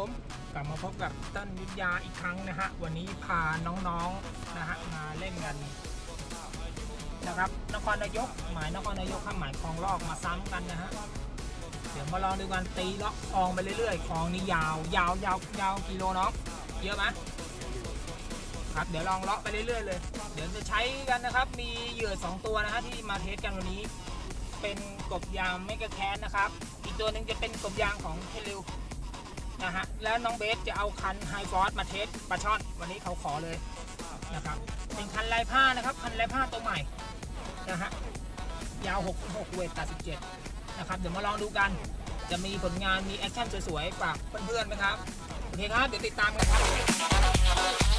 ผมกลับมาพบกับต้นวิทยาอีกครั้งนะฮะ วันนี้พาน้องๆนะฮะมาเล่นกันนะครับนครนายก หมายนครนายกข้ามหมายคลองลอกมาซ้ำกันนะฮะเดี๋ยวมาลองดูกันตีเลาะคลองไปเรื่อยๆคลองนี้ยาวยาวยาวยาวกิโลน้องเยอะไหมครับเดี๋ยวลองเลาะไปเรื่อยๆเลย เดี๋ยวจะใช้กันนะครับ มีเหยื่อสองตัวนะฮะที่มาเทสกันวันนี้ เป็นกบยางเมกะแคนนะครับ อีกตัวหนึ่งจะเป็นกบยางของเทลิว นะฮะแล้วน้องเบสจะเอาคันไฮฟอสมาเทสปลาช่อน วันนี้เขาขอเลยนะครับเป็นคันลายผ้านะครับ คันลายผ้าตัวใหม่นะฮะยาว 6 6 เวท87นะครับ เดี๋ยวมาลองดูกัน จะมีผลงานมีแอคชั่นสวยๆ ฝากเพื่อนๆไหมครับ โอเคครับ เดี๋ยวติดตามกันครับ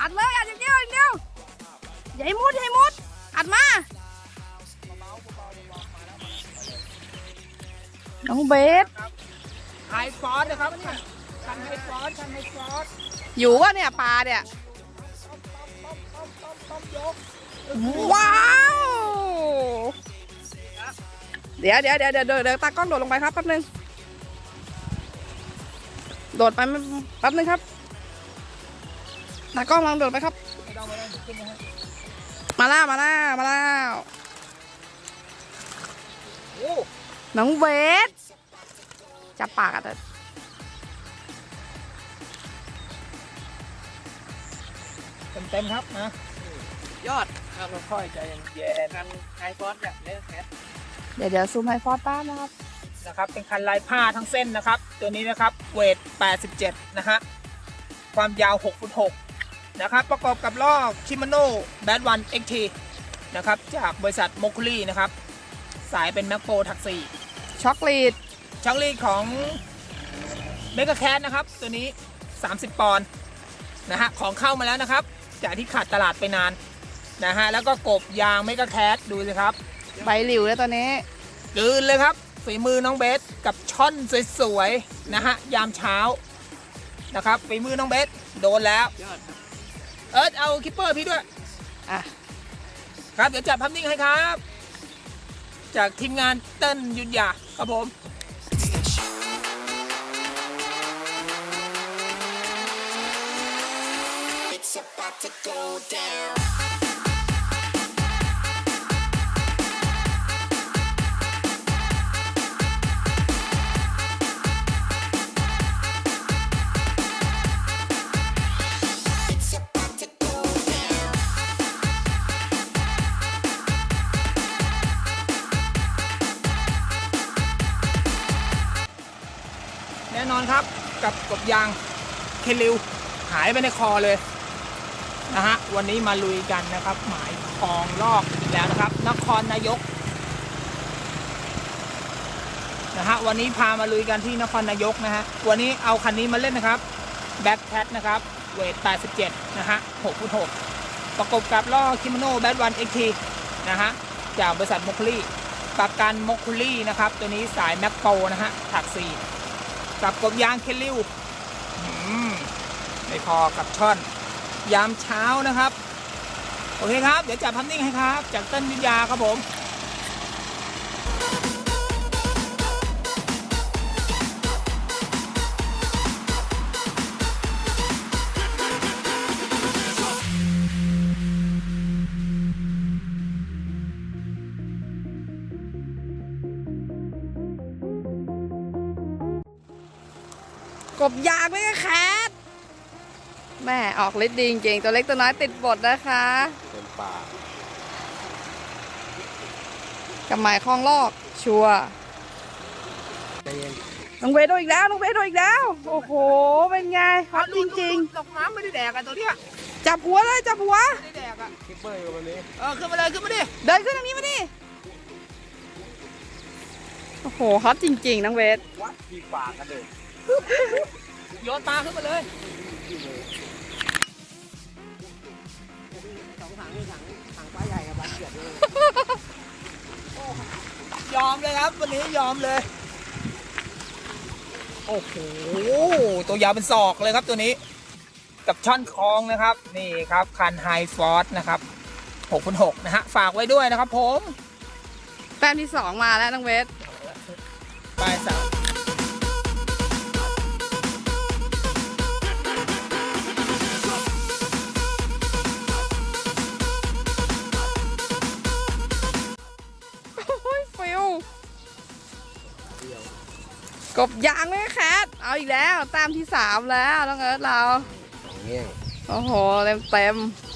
อัดเลยอัดอย่างเดียวอย่างเดียวอย่าให้มุดอย่าให้มุด อัดมาน้องเบสไฮฟอสนะครับคันคันไฮฟอสคันไฮฟอสอยู่วะเนี่ยปลาเนี่ยว้าวเดี๋ยวเดี๋ยวเดี๋ยวเดี๋ยวเดี๋ยวเดี๋ยวตากล้องโดดลงไปครับแป๊บนึงโดดไปไม่แป๊บนึงครับ ตากล้องลองโดดไปครับไม่ต้องไม่ต้องขึ้นนะฮะมาแล้วมาแล้วมาแล้วโอ้น้องเวสจับปากอะแต่เต็มเต็มๆครับนะยอดครับค่อยๆใจเย็นกันไฮฟอสแบบเล่นแคสเดี๋ยวเดี๋ยวซูมไฮฟอสต้ามนะครับๆนะครับ เป็นคันลายผ้าทั้งเส้นนะครับ ตัวนี้นะครับเวท 87 นะฮะความยาว6ฟุต6 นะครับ ประกอบกับล้อคิม a โน่แบดวันเอ็กทีนะครับ จากบริษัทโมคุรีนะครับ สายเป็นแมคโปรถัก4ช็อกลีดช่องลีดของเมก a แค t นะครับ ตัวนี้ 30 ปอนด์นะฮะของเข้ามาแล้วนะครับ จากที่ขาดตลาดไปนานนะฮะแล้วก็กบยางเมก a แค t ดูสิครับใบหลิวแล้วตัวนี้กลืนเลยครับฝีมือน้องเบสกับช่อนสวยๆนะฮะยามเช้านะครับฝีมือน้องเบสโดนแล้วยอดครับ เอิร์ธเอาคิปเปอร์พี่ด้วยอะครับเดี๋ยวจับภาพนิ่งให้ครับ จากทีมงานเต้นยุทธยาครับผม It's about to go down. อนครับ กับกบยางเคลิวหายไปในคอเลยนะฮะวันนี้มาลุยกันนะครับ หมายคลองลอกอีกแล้วนะครับ นครนายกนะฮะวันนี้พามาลุยกันที่นครนายกนะฮะวันนี้เอาคันนี้มาเล่นนะครับแบ็คแ t นะครับเวท87นะฮะ6ฟุต6ประกบกับล้อคิมโน่แบดวันเอ็กทีนะฮะจากบริษัทโมคุลี่ประกันโมคุลี่นะครับตัวนี้สายแมคโปนะฮะถัก4 กับกบยางเคลิวไม่พอกับช่อน ยามเช้านะครับ โอเคครับ เดี๋ยวจับพัมนิ่งให้ครับ จากต้นวิทยาครับผม กบยางไม่ก็แคทแม่ออกฤทธิ์ดีจริงๆตัวเล็กตัวน้อยติดบทนะคะเต็มป่ากับหมายคลองลอกชัวร์ใจเย็นน้องเวทโดนอีกแล้วน้องเวทโดนอีกแล้ว โอ้โห เป็นไงฮอตจริงตกน้ำไม่ได้แดกอะตัวเนี้ยๆจับหัวเลยจับหัว ไม่ได้แดกอะคิปเปอร์อยู่วันนี้เออขึ้นมาเลยขึ้นมาดิเดินขึ้นทางนี้มาดิ โอ้โหฮอตจริงๆ น้องเวท วัดทีปากกันเลย โยนปลาขึ้นมาเลยสองขังหนึ่งขังขังก้าวใหญ่ครับยอมเลยครับ วันนี้ยอมเลย โอ้โห ตัวยาวเป็นศอกเลยครับตัวนี้ กับช่อนคลองนะครับ นี่ครับ คันไฮฟอร์สนะครับ6คูณ6นะฮะ ฝากไว้ด้วยนะครับผม แต้มที่สองมาแล้วน้องเวทไปสาม กบยางไม่ก็แคทเอาอีกแล้วแต้มที่สามแล้วน้องเอิร์ธเรา เงี้ยง โอ้โห เต็มเต็มๆ